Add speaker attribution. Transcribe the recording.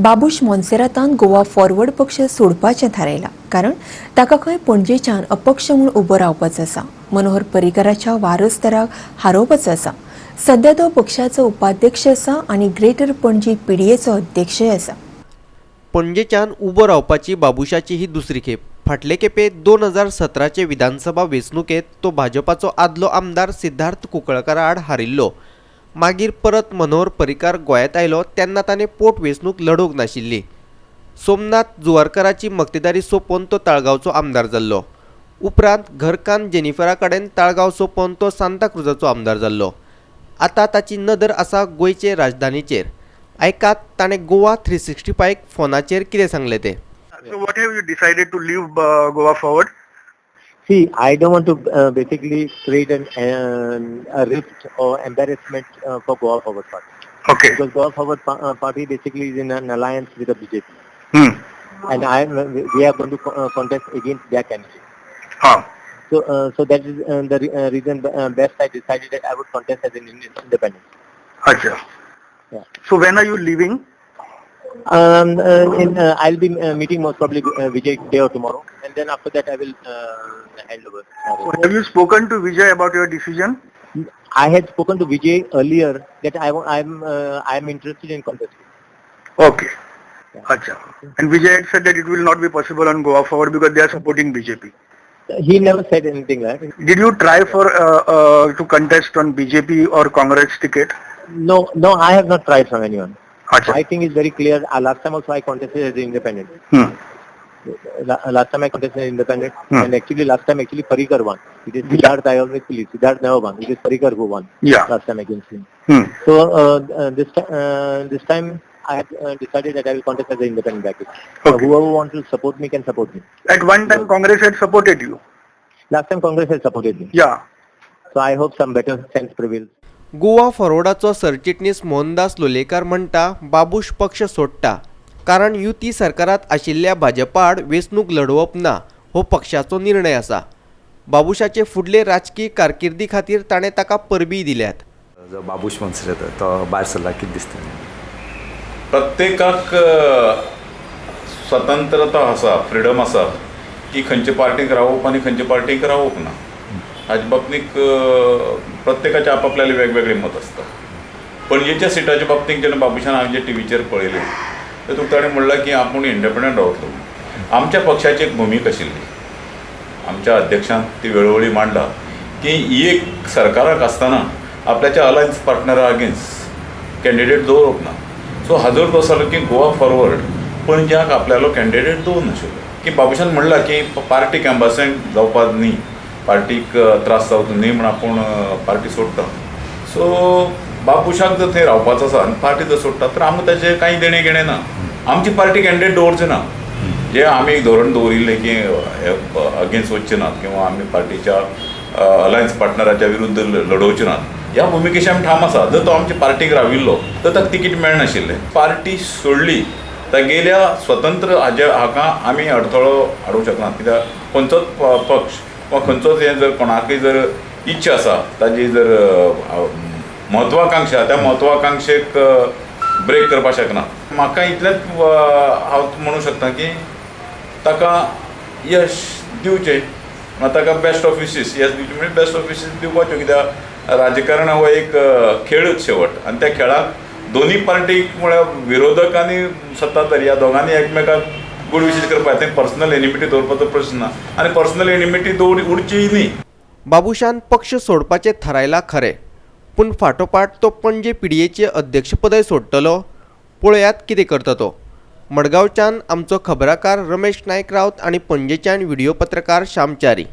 Speaker 1: Babush मोन्सेरातान Goa forward पक्ष सोडपाचें थारायलां कारण ताका खंय पणजेच्यान अपक्ष म्हूण उबो रावपाचो आसा मनोहर पर्रीकाराच्या वारसदाराक हारोवपाचो आसा. सध्या तो पक्षाचो उपाध्यक्ष आसा आनी ग्रेटर पणजी पिडीएचो अध्यक्षय आसा.
Speaker 2: पणजेच्यान उबो रावपाची बाबुशाची ही दुसरी खेप. फाटले खेपे दोन हजार सतराचे विधानसभा वेंचणुकेत तो भाजपाचो आदलो आमदार सिद्धार्थ कुंकळकारा आड हारिल्लो. मागीर परत मनोहर पर्रीकार गोंयांत आयलो तेन्ना ताणें पोट वेंचणूक लडोवंक नाशिल्ली. सोमनाथ जुवारकराची मक्तेदारी सोंपोवन तो ताळगांवचो आमदार जाल्लो. उपरांत घरकान जेनिफरा कडेन ताळगांव सोंपोवन तो सांताक्रुजाचो आमदार जाल्लो. आतां ताची नदर आसा गोंयचे राजधानीचेर. आयकात ताणें गोवा थ्री सिक्स्टी फायव्ह फोनाचेर कितें सांगलें तें?
Speaker 3: So what have you decided to leave uh, Goa forward?
Speaker 4: See, I don't want to uh, basically create an, um, a rift or embarrassment uh, for Goa Forward Party.
Speaker 3: Okay.
Speaker 4: Because Goa Forward pa- uh, Party basically is in an alliance with the BJP.
Speaker 3: Hmm.
Speaker 4: And I we are going to co- uh, contest against their candidate.
Speaker 3: Huh.
Speaker 4: So, uh, so that is uh, the re- uh, reason uh, best I decided that I would contest as an Indian independent.
Speaker 3: Acha.
Speaker 4: Yeah.
Speaker 3: So when are you leaving?
Speaker 4: Um, uh, in, uh, I'll be uh, meeting most probably uh, Vijay today or tomorrow, and then after that I will uh, hand over.
Speaker 3: So have you spoken to Vijay about your decision?
Speaker 4: I had spoken to Vijay earlier that I wa- I'm uh, I'm interested in contesting.
Speaker 3: Okay. Acha. And Vijay had said that it will not be possible on Goa forward because they are supporting BJP.
Speaker 4: He never said anything like
Speaker 3: Did you try for uh, uh, to contest on BJP or Congress ticket?
Speaker 4: No, no, I have not tried from anyone.
Speaker 3: Acha.
Speaker 4: I think it's very clear. Uh, last time also I contested as an independent.
Speaker 3: Hmm.
Speaker 4: La- last time I contested as independent,
Speaker 3: Hmm.
Speaker 4: and actually last time actually Parikar won. It is Siddharth I always believe. Siddharth never won. It is Parikar who won
Speaker 3: Yeah.
Speaker 4: last time against him.
Speaker 3: Hmm.
Speaker 4: So uh, uh, this time, uh, this time I had uh, decided that I will contest as an independent bracket. So whoever wants to support me can support me.
Speaker 3: At one time Congress had supported you.
Speaker 4: Last time Congress had supported me.
Speaker 3: Yeah.
Speaker 4: So I hope some better sense prevails.
Speaker 2: Goa फॉरवर्डाचो सरचिटणीस मोहनदास लोलयेकार म्हणटा बाबूश पक्ष सोडटा. कारण युती सरकारात आशिल्ल्या भाजपा आड वेंचणूक लडोवप ना हो पक्षाचो निर्णय आसा बाबुशाचे फुडले राजकीय कारकिर्दी खातीर ताणें ताका परबीय दिल्यात.
Speaker 5: जो बाबूश मनसर येता तो भायर सरला कितें दिसता?
Speaker 6: प्रत्येकाक स्वतंत्रता आसा फ्रिडम आसा की खंयचे पार्टीक रावप आनी खंयचे पार्टीक रावप ना. हाचे बाबतींत आपापल्याले वेगवेगळे आपआपल्यालें वेगवेगळें मत आसता पणजेच्या सिटाच्या बाबतींत जेन्ना बाबुशान हांवें जे टी व्हीचेर पळयलें तातूंत ताणें म्हणलां की आपूण इंडिपेंडंट रावतलो आमच्या पक्षाची एक भुमिका आशिल्ली आमच्या अध्यक्षान ती वेळोवेळी मांडला की ही एक सरकाराक आसतना आपल्याच्या अलायन्स पार्टनरा अगेन्स्ट कॅन्डिडेट दवरप ना. सो हाजो तो जालो की गोवा फॉरवर्ड पणज्याक आपल्यालो कॅन्डिडेट दवरनाशिल्लो की बाबुशान म्हणलां की पार्टी एम्बॅसंट जावपाक न्ही पार्टीक त्रास जावचो न्ही म्हण आपूण पार्टी सोडटा सो बापूशाक जर थंय रावपाचो आसा आनी पार्टी जर सोडटा तर आमकां ताचें कांय देणें घेणें ना. आमची पार्टी कॅन्डिडेट दवरचें ना. जे आमी एक धोरण दवरिल्लें की अगेन्स्ट वचचें नात किंवा आमी पार्टीच्या अलायन्स पार्टनराच्या विरुद्ध ल- लडोवचे नात. ह्या भुमिकेशी आमी ठाम आसा. जर तो आमचे पार्टीक राविल्लो तर ताका तिकीट मेळनाशिल्लें. पार्टी सोडली तागेल्या स्वतंत्र हाज्या हाका आमी अडथळो हाडूंक शकनात. कित्याक? खंयचोच प- पक्ष वा खंयचोच हें जर कोणाकय जर इच्छा आसा ताजी जर म्हत्वाकांक्षा त्या म्हत्वाकांक्षेक ब्रेक करपाक शकना. म्हाका इतलेंच हांव म्हणूंक शकता की ताका यश दिवचें ताका बेस्ट ऑफिसीस यश दिवचें म्हणजे बेस्ट ऑफिसीस दिवपाच्यो कित्याक राजकारण हो एक खेळच शेवट. आनी त्या खेळाक दोनी पार्टीक म्हळ्यार विरोधक आनी सत्ताधारी ह्या दोगांनी एकमेकाक गूड विशेष करपाक थंय पर्सनल एनिमिटी दवरपाचो प्रश्न. ना आनी पर्सनल एनिमिटी दवरी उरची न्ही.
Speaker 2: बाबुशान पक्ष सोडपाचें थारायलां खरें. पूण फाटोफाट तो पणजे पिडयेचें अध्यक्षपदय सोडटलो पळयात कितें करता तो? मडगांवच्यान आमचो खबराकार रमेश नायक रावत आनी पणजेच्यान व्हिडिओ पत्रकार श्यामचारी.